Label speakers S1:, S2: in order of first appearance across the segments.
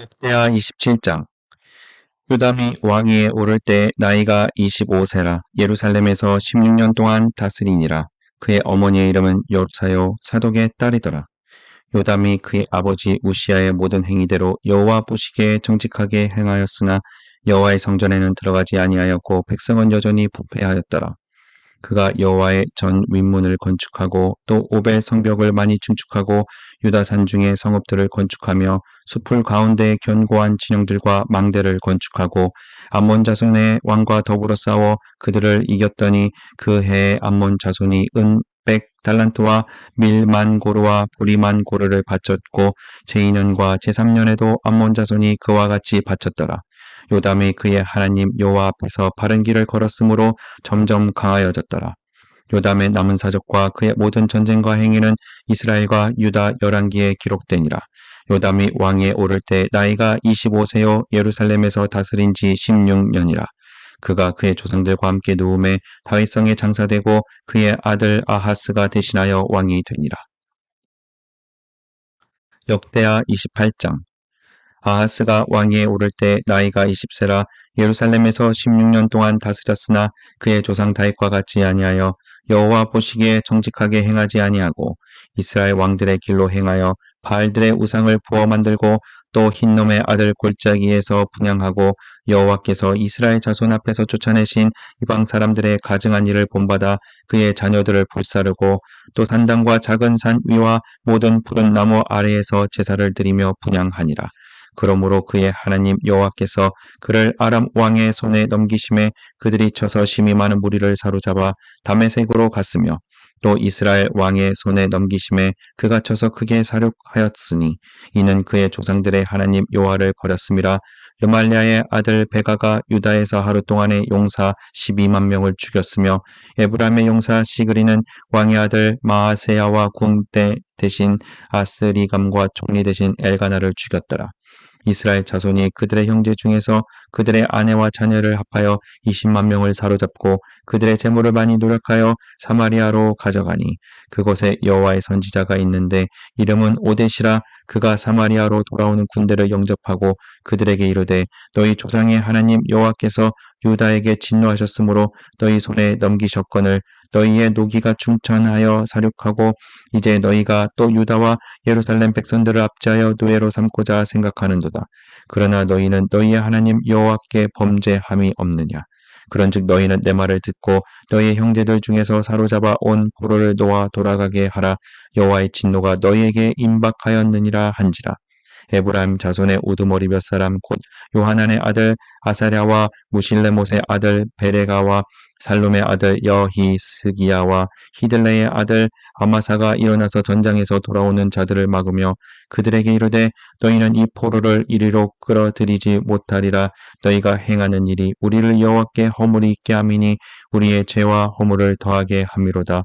S1: 역대하 27장. 요담이 왕위에 오를 때 나이가 25세라 예루살렘에서 16년 동안 다스리니라. 그의 어머니의 이름은 요사요 사독의 딸이더라. 요담이 그의 아버지 우시아의 모든 행위대로 여호와 보시기에 정직하게 행하였으나 여호와의 성전에는 들어가지 아니하였고 백성은 여전히 부패하였더라 그가 여호와의 전 윗문을 건축하고 또 오벨 성벽을 많이 증축하고 유다 산중의 성읍들을 건축하며 숲을 가운데 견고한 진영들과 망대를 건축하고 암몬 자손의 왕과 더불어 싸워 그들을 이겼더니 그 해에 암몬 자손이 은 백 달란트와 밀만 고르와 보리만 고르를 바쳤고 제2년과 제3년에도 암몬 자손이 그와 같이 바쳤더라. 요담이 그의 하나님 여호와 앞에서 바른 길을 걸었으므로 점점 강하여졌더라. 요담의 남은 사적과 그의 모든 전쟁과 행위는 이스라엘과 유다 열왕기에 기록되니라. 요담이 왕에 오를 때 나이가 25세요 예루살렘에서 다스린 지 16년이라. 그가 그의 조상들과 함께 누움에 다윗성에 장사되고 그의 아들 아하스가 대신하여 왕이 되니라. 역대하 28장 아하스가 왕위에 오를 때 나이가 20세라 예루살렘에서 16년 동안 다스렸으나 그의 조상 다윗과 같이 아니하여 여호와 보시기에 정직하게 행하지 아니하고 이스라엘 왕들의 길로 행하여 바알들의 우상을 부어 만들고 또 흰놈의 아들 골짜기에서 분양하고 여호와께서 이스라엘 자손 앞에서 쫓아내신 이방 사람들의 가증한 일을 본받아 그의 자녀들을 불사르고 또 산당과 작은 산 위와 모든 푸른 나무 아래에서 제사를 드리며 분양하니라. 그러므로 그의 하나님 여호와께서 그를 아람 왕의 손에 넘기심에 그들이 쳐서 심히 많은 무리를 사로잡아 담에색으로 갔으며 또 이스라엘 왕의 손에 넘기심에 그가 쳐서 크게 사륙하였으니 이는 그의 조상들의 하나님 여호와를 버렸음이라 르말리아의 아들 베가가 유다에서 하루 동안에 용사 12만 명을 죽였으며 에브람의 용사 시그리는 왕의 아들 마아세야와 궁대 대신 아스리감과 총리 대신 엘가나를 죽였더라. 이스라엘 자손이 그들의 형제 중에서 그들의 아내와 자녀를 합하여 20만 명을 사로잡고 그들의 재물을 많이 노력하여 사마리아로 가져가니 그곳에 여호와의 선지자가 있는데 이름은 오데시라 그가 사마리아로 돌아오는 군대를 영접하고 그들에게 이르되 너희 조상의 하나님 여호와께서 유다에게 진노하셨으므로 너희 손에 넘기셨거늘 너희의 노기가 충천하여 사륙하고 이제 너희가 또 유다와 예루살렘 백성들을 압제하여 노예로 삼고자 생각하는도다. 그러나 너희는 너희의 하나님 여호와께 범죄함이 없느냐. 그런즉 너희는 내 말을 듣고 너희의 형제들 중에서 사로잡아 온 포로를 놓아 돌아가게 하라. 여호와의 진노가 너희에게 임박하였느니라 한지라. 에브라임 자손의 우두머리 몇 사람 곧 요하난의 아들 아사랴와 무실레못의 아들 베레가와 살룸의 아들 여히스기야와 히들레의 아들 아마사가 일어나서 전장에서 돌아오는 자들을 막으며 그들에게 이르되 너희는 이 포로를 이리로 끌어들이지 못하리라. 너희가 행하는 일이 우리를 여호와께 허물이 있게 함이니 우리의 죄와 허물을 더하게 함이로다.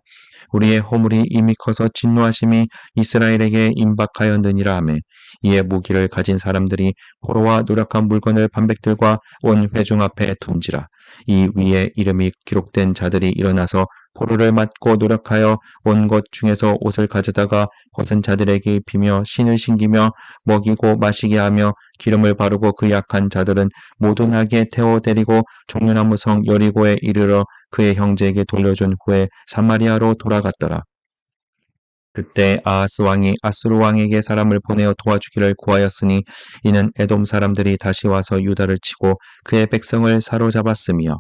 S1: 우리의 허물이 이미 커서 진노하심이 이스라엘에게 임박하였느니라 하매. 이에 무기를 가진 사람들이 포로와 노력한 물건을 반백들과 온 회중 앞에 둔지라 이 위에 이름이 기록된 자들이 일어나서 포로를 맞고 노력하여 온 것 중에서 옷을 가져다가 벗은 자들에게 입히며 신을 신기며 먹이고 마시게 하며 기름을 바르고 그 약한 자들은 모든하게 태워 데리고 종려나무 성 여리고에 이르러 그의 형제에게 돌려준 후에 사마리아로 돌아갔더라. 그때 아하스 왕이 아수르 왕에게 사람을 보내어 도와주기를 구하였으니 이는 에돔 사람들이 다시 와서 유다를 치고 그의 백성을 사로잡았으며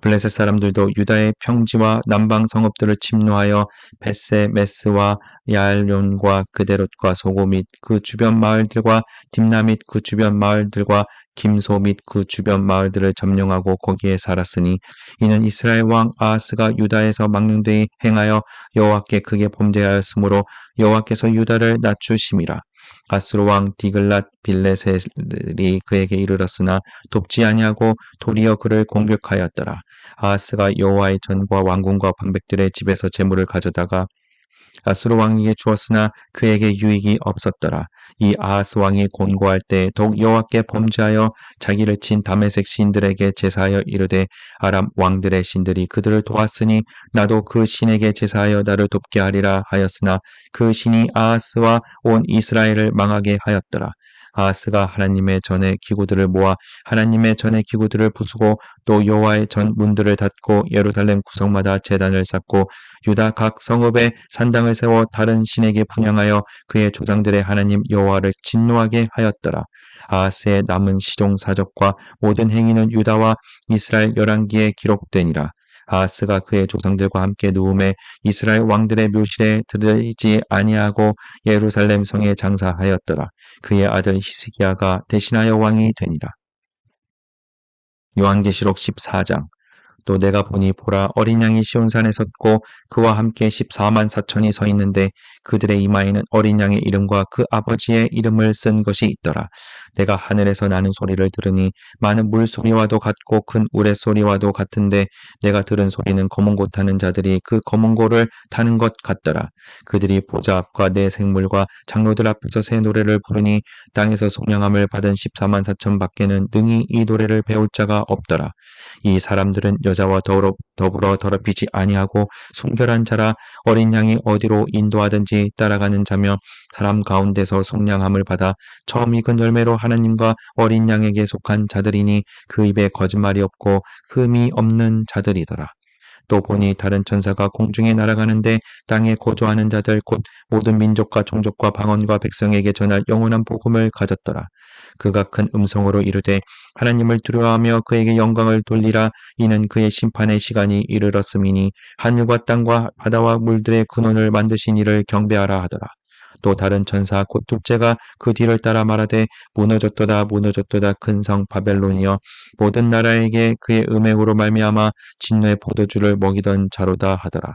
S1: 블레셋 사람들도 유다의 평지와 남방 성읍들을 침노하여 베세 메스와 야알론과 그데롯과 소고 및 그 주변 마을들과 딥나 및 그 주변 마을들과 김소 및 그 주변 마을들을 점령하고 거기에 살았으니 이는 이스라엘 왕 아하스가 유다에서 망령되이 행하여 여호와께 크게 범죄하였으므로 여호와께서 유다를 낮추심이라 아스로 왕 디글랏 빌레셀이 그에게 이르렀으나 돕지 아니하고 도리어 그를 공격하였더라. 아하스가 여호와의 전과 왕궁과 방백들의 집에서 재물을 가져다가 아수르 왕에게 주었으나 그에게 유익이 없었더라. 이 아하스 왕이 곤고할 때 더욱 여호와께 범죄하여 자기를 친 다메색 신들에게 제사하여 이르되 아람 왕들의 신들이 그들을 도왔으니 나도 그 신에게 제사하여 나를 돕게 하리라 하였으나 그 신이 아하스와 온 이스라엘을 망하게 하였더라. 아하스가 하나님의 전의 기구들을 모아 하나님의 전의 기구들을 부수고 또 여호와의 전 문들을 닫고 예루살렘 구석마다 제단을 쌓고 유다 각 성읍에 산당을 세워 다른 신에게 분양하여 그의 조상들의 하나님 여호와를 진노하게 하였더라. 아하스의 남은 시종 사적과 모든 행위는 유다와 이스라엘 열왕기에 기록되니라. 아하스가 그의 조상들과 함께 누움에 이스라엘 왕들의 묘실에 들이지 아니하고 예루살렘 성에 장사하였더라. 그의 아들 히스기야가 대신하여 왕이 되니라. 요한계시록 14장 또 내가 보니 보라 어린 양이 시온산에 섰고 그와 함께 14만 4천이 서 있는데 그들의 이마에는 어린 양의 이름과 그 아버지의 이름을 쓴 것이 있더라. 내가 하늘에서 나는 소리를 들으니 많은 물소리와도 같고 큰 우레소리와도 같은데 내가 들은 소리는 검은 고 타는 자들이 그 검은 고를 타는 것 같더라. 그들이 보좌 앞과 내 생물과 장로들 앞에서 새 노래를 부르니 땅에서 속량함을 받은 14만 4천 밖에는 능히 이 노래를 배울 자가 없더라. 이 사람들은 여자와 더불어 더럽히지 아니하고 순결한 자라 어린 양이 어디로 인도하든지 따라가는 자며 사람 가운데서 속량함을 받아 처음 익은 열매로 하나님과 어린 양에게 속한 자들이니 그 입에 거짓말이 없고 흠이 없는 자들이더라. 또 보니 다른 천사가 공중에 날아가는데 땅에 거주하는 자들 곧 모든 민족과 종족과 방언과 백성에게 전할 영원한 복음을 가졌더라. 그가 큰 음성으로 이르되 하나님을 두려워하며 그에게 영광을 돌리라 이는 그의 심판의 시간이 이르렀음이니 하늘과 땅과 바다와 물들의 근원을 만드신 이를 경배하라 하더라. 또 다른 천사 곧 둘째가 그 뒤를 따라 말하되 무너졌도다 무너졌도다 큰 성 바벨론이여 모든 나라에게 그의 음행으로 말미암아 진노의 포도주를 먹이던 자로다 하더라.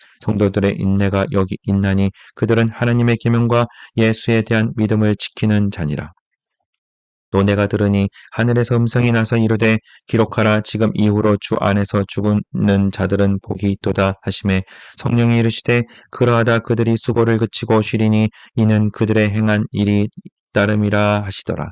S1: 성도들의 인내가 여기 있나니 그들은 하나님의 계명과 예수에 대한 믿음을 지키는 자니라. 또 내가 들으니 하늘에서 음성이 나서 이르되 기록하라 지금 이후로 주 안에서 죽는 자들은 복이 있도다 하심에 성령이 이르시되 그러하다 그들이 수고를 그치고 쉬리니 이는 그들의 행한 일이 따름이라 하시더라.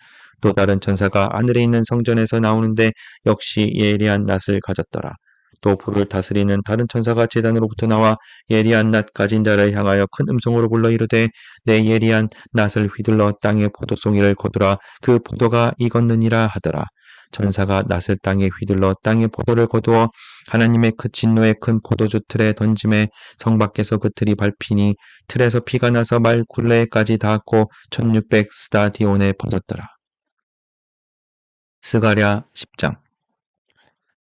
S1: 또 다른 천사가 하늘에 있는 성전에서 나오는데 역시 예리한 낫을 가졌더라. 또 불을 다스리는 다른 천사가 재단으로부터 나와 예리한 낫 가진 자를 향하여 큰 음성으로 불러 이르되 내 예리한 낫을 휘둘러 땅의 포도송이를 거두라 그 포도가 익었느니라 하더라. 천사가 낫을 땅에 휘둘러 땅의 포도를 거두어 하나님의 그 진노의 큰 포도주 틀에 던짐에 성 밖에서 그 틀이 밟히니 틀에서 피가 나서 말 굴레까지 닿았고 1600 스타디온에 퍼졌더라. 스가랴 10장.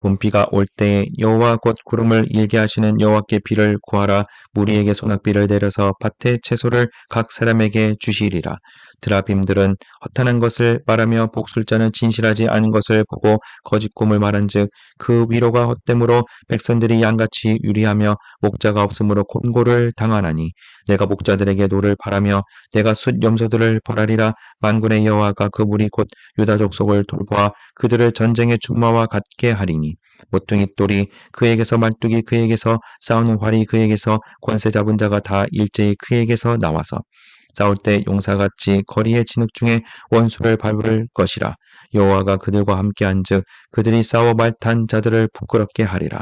S1: 봄비가 올 때에 여호와 곧 구름을 일게 하시는 여호와께 비를 구하라. 무리에게 소낙비를 내려서 밭의 채소를 각 사람에게 주시리라 드라빔들은 허탄한 것을 말하며 복술자는 진실하지 않은 것을 보고 거짓 꿈을 말한즉 그 위로가 헛됨으로 백성들이 양같이 유리하며 목자가 없으므로 곤고를 당하나니 내가 목자들에게 노를 바라며 내가 숫 염소들을 벌하리라. 만군의 여호와가 그 무리 곧 유다 족속을 돌보아 그들을 전쟁의 충마와 같게 하리니 모퉁이 똘이 그에게서 말뚝이 그에게서 싸우는 활이 그에게서 권세 잡은 자가 다 일제히 그에게서 나와서 싸울 때 용사같이 거리의 진흙 중에 원수를 밟을 것이라. 여호와가 그들과 함께 한즉 그들이 싸워 말탄 자들을 부끄럽게 하리라.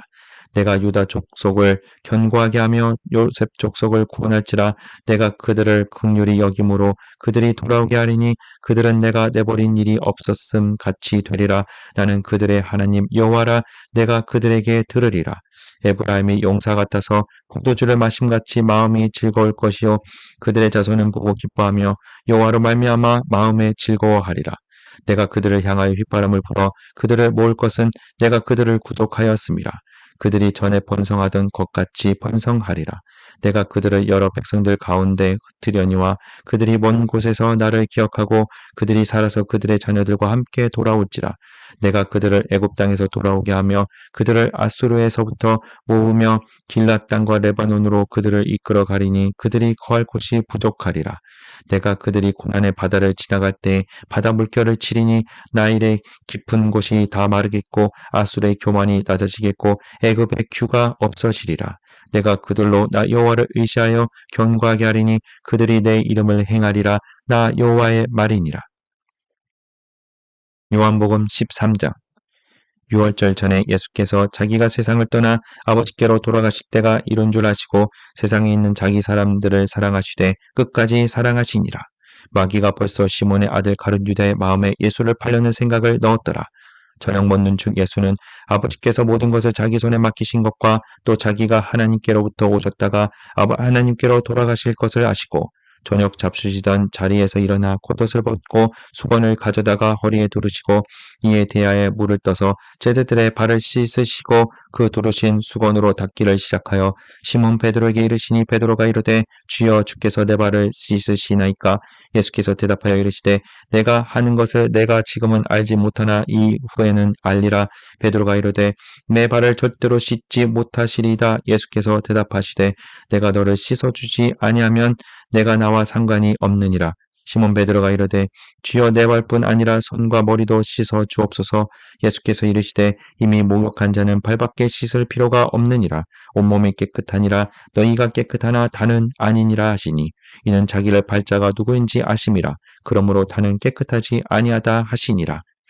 S1: 내가 유다 족속을 견고하게 하며 요셉 족속을 구원할지라 내가 그들을 극률이 여김으로 그들이 돌아오게 하리니 그들은 내가 내버린 일이 없었음 같이 되리라. 나는 그들의 하나님 여호와라. 내가 그들에게 들으리라. 에브라임이 용사 같아서 포도주를 마심같이 마음이 즐거울 것이요 그들의 자손은 보고 기뻐하며 여호와로 말미암아 마음에 즐거워하리라. 내가 그들을 향하여 휘바람을 불어 그들을 모을 것은 내가 그들을 구속하였음이라. 그들이 전에 번성하던 것 같이 번성하리라. 내가 그들을 여러 백성들 가운데 흩으려니와 그들이 먼 곳에서 나를 기억하고 그들이 살아서 그들의 자녀들과 함께 돌아올지라. 내가 그들을 애굽 땅에서 돌아오게 하며 그들을 아수르에서부터 모으며 길랏 땅과 레바논으로 그들을 이끌어 가리니 그들이 거할 곳이 부족하리라. 내가 그들이 고난의 바다를 지나갈 때 바다 물결을 치리니 나일의 깊은 곳이 다 마르겠고 아수르의 교만이 낮아지겠고 애굽의 규가 없어지리라. 내가 그들로 나 여호와를 의지하여 견고하게 하리니 그들이 내 이름을 행하리라. 나 여호와의 말이니라. 요한복음 13장 6월절 전에 예수께서 자기가 세상을 떠나 아버지께로 돌아가실 때가 이룬 줄 아시고 세상에 있는 자기 사람들을 사랑하시되 끝까지 사랑하시니라. 마귀가 벌써 시몬의 아들 가룟 유다의 마음에 예수를 팔려는 생각을 넣었더라. 저녁 먹는 중 예수는 아버지께서 모든 것을 자기 손에 맡기신 것과 또 자기가 하나님께로부터 오셨다가 하나님께로 돌아가실 것을 아시고 저녁 잡수시던 자리에서 일어나 겉옷을 벗고 수건을 가져다가 허리에 두르시고 이에 대하여 물을 떠서 제자들의 발을 씻으시고 그 두르신 수건으로 닦기를 시작하여 시몬 베드로에게 이르시니 베드로가 이르되 주여 주께서 내 발을 씻으시나이까? 예수께서 대답하여 이르시되 내가 하는 것을 내가 지금은 알지 못하나 이 후에는 알리라. 베드로가 이르되 내 발을 절대로 씻지 못하시리다. 예수께서 대답하시되 내가 너를 씻어주지 아니하면 내가 나와 상관이 없느니라. 시몬 베드로가 이르되 주여 내 발뿐 아니라 손과 머리도 씻어 주옵소서. 예수께서 이르시되 이미 목욕한 자는 발밖에 씻을 필요가 없느니라. 온몸이 깨끗하니라. 너희가 깨끗하나 다는 아니니라 하시니 이는 자기를 발자가 누구인지 아심이라. 그러므로 다는 깨끗하지 아니하다 하시니라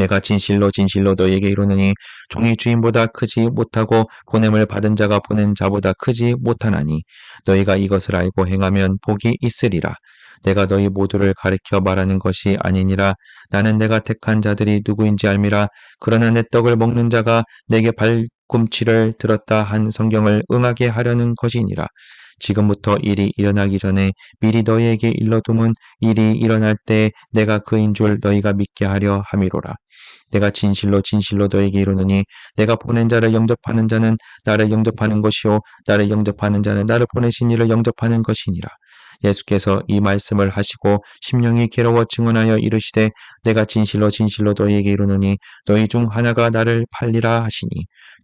S1: 내가 진실로 진실로 너에게 이르노니 종이 주인보다 크지 못하고 보냄을 받은 자가 보낸 자보다 크지 못하나니 너희가 이것을 알고 행하면 복이 있으리라. 내가 너희 모두를 가리켜 말하는 것이 아니니라. 나는 내가 택한 자들이 누구인지 알미라. 그러나 내 떡을 먹는 자가 내게 발꿈치를 들었다 한 성경을 응하게 하려는 것이니라. 지금부터 일이 일어나기 전에 미리 너희에게 일러둠은 일이 일어날 때 내가 그인 줄 너희가 믿게 하려 함이로라. 내가 진실로 진실로 너에게 이르노니 내가 보낸 자를 영접하는 자는 나를 영접하는 것이요 나를 영접하는 자는 나를 보내신 이를 영접하는 것이니라. 예수께서 이 말씀을 하시고 심령이 괴로워 증언하여 이르시되 내가 진실로 진실로 너희에게 이르노니 너희 중 하나가 나를 팔리라 하시니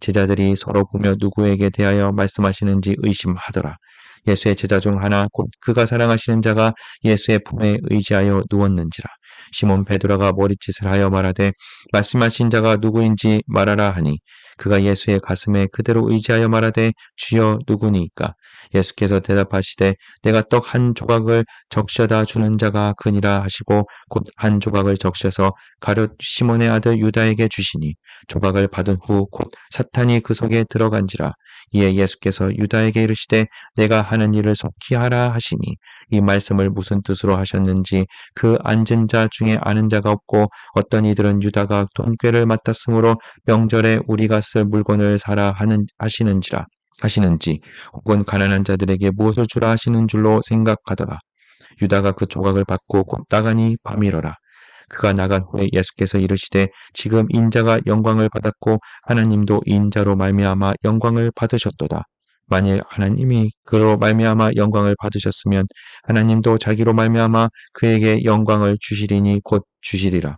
S1: 제자들이 서로 보며 누구에게 대하여 말씀하시는지 의심하더라. 예수의 제자 중 하나 곧 그가 사랑하시는 자가 예수의 품에 의지하여 누웠는지라. 시몬 베드로가 머리짓을 하여 말하되 말씀하신 자가 누구인지 말하라 하니 그가 예수의 가슴에 그대로 의지하여 말하되 주여 누구니까 예수께서 대답하시되 내가 떡 한 조각을 적셔다 주는 자가 그니라 하시고 곧 한 조각을 적셔서 가룟 시몬의 아들 유다에게 주시니 조각을 받은 후 곧 사탄이 그 속에 들어간지라. 이에 예수께서 유다에게 이르시되 내가 하는 일을 속히 하라 하시니 이 말씀을 무슨 뜻으로 하셨는지 그 앉은 자 중에 아는 자가 없고 어떤 이들은 유다가 돈꾀를 맡았으므로 명절에 우리가 쓸 물건을 사라 하는 하시는지라 하시는지 혹은 가난한 자들에게 무엇을 주라 하시는 줄로 생각하더라. 유다가 그 조각을 받고 곧 나가니 밤이러라. 그가 나간 후에 예수께서 이르시되 지금 인자가 영광을 받았고 하나님도 인자로 말미암아 영광을 받으셨도다. 만일 하나님이 그로 말미암아 영광을 받으셨으면 하나님도 자기로 말미암아 그에게 영광을 주시리니 곧 주시리라.